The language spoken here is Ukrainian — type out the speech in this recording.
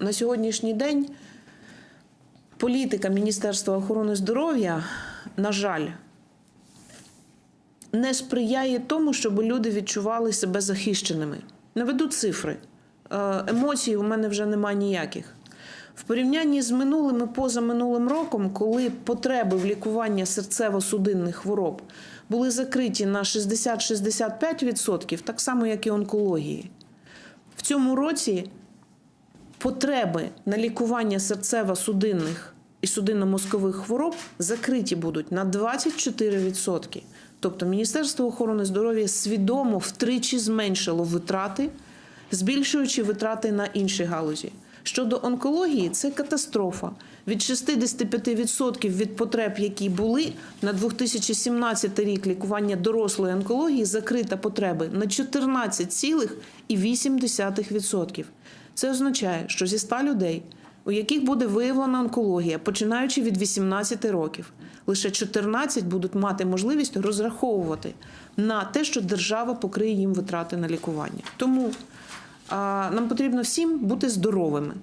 На сьогоднішній день політика Міністерства охорони здоров'я, на жаль, не сприяє тому, щоб люди відчували себе захищеними. Наведу цифри. Е, Емоцій у мене вже немає ніяких. В порівнянні з минулим і позаминулим роком, коли потреби в лікуванні серцево-судинних хвороб були закриті на 60-65%, так само як і онкології. В цьому році потреби на лікування серцево-судинних і судинно-мозкових хвороб закриті будуть на 24%. Тобто Міністерство охорони здоров'я свідомо втричі зменшило витрати, збільшуючи витрати на інші галузі. Щодо онкології, це катастрофа. Від 65% від потреб, які були на 2017 рік лікування дорослої онкології, закрита потреби на 14,8%. Це означає, що зі 100 людей, у яких буде виявлена онкологія, починаючи від 18 років, лише 14 будуть мати можливість розраховувати на те, що держава покриє їм витрати на лікування. Тому а, нам потрібно всім бути здоровими.